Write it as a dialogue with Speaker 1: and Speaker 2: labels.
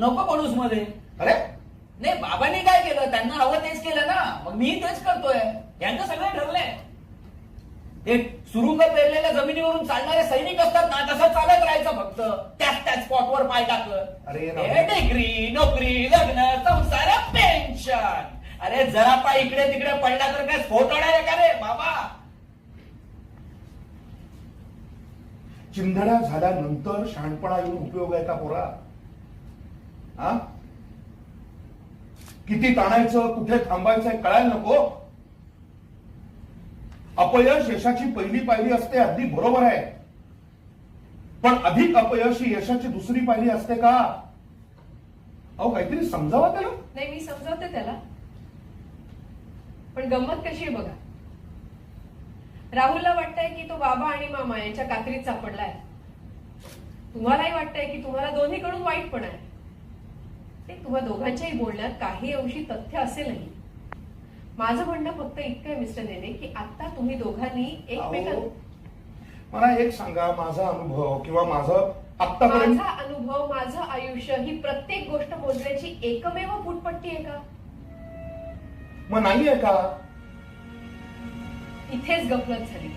Speaker 1: नको पडूसमध्ये.
Speaker 2: अरे?
Speaker 1: नाही बाबांनी काय केलं? त्यांना हवं तेच केलं ना. मग मी तेच करतोय. यांचं सगळं ठरलंय. ते सुरुंग पेरलेल्या जमिनीवरून चालणारे सैनिक असतात ना तसं चालत राहायचं फक्त. त्याच त्याच स्पॉटवर पाय टाकत
Speaker 2: अरे
Speaker 1: हे. डिग्री नोकरी लग्न संसार पेन्शन अरे जरा पाय इकडे तिकडे पडला तर काय स्फोट होणार आहे का रे बाबा?
Speaker 2: चिंधड्या झाल्यानंतर शहाणपणा येऊन उपयोग आहे का पोरा? हा? किती ताणायचं कुठे थांबायचं कळायला नको? अपयश यशाची पहिली पायरी असते अगदी बरोबर आहे. पण अधिक अपयश ही यशाची दुसरी पायरी असते का? अहो काहीतरी समजावा त्याला?
Speaker 3: नाही मी समजावते त्याला. पण गंमत कशी आहे बघा? राहुलला वाटतंय की तो बाबा आणि मामा यांच्या कात्रीत सापडलाय. तुम्हालाही वाटतंय की तुम्हाला दोन्हीकडून वाईट पण आहे. ते तुम्हा दोघांच्याही बोलण्यात काही अंशी तथ्य असेलही. माझं म्हणणं फक्त इतकं आहे मिस्टर नेने की आता तुम्ही दोघांनी एकमेकां
Speaker 2: अहो, मला एक सांगा माझा अनुभव किंवा माझं आतापर्यंत
Speaker 3: माझा अनुभव माझं आयुष्य ही प्रत्येक गोष्ट मोजण्याची एकमेव फुटपट्टी आहे का?
Speaker 2: मग नाहीये का?
Speaker 3: इथेच गफलत झाली.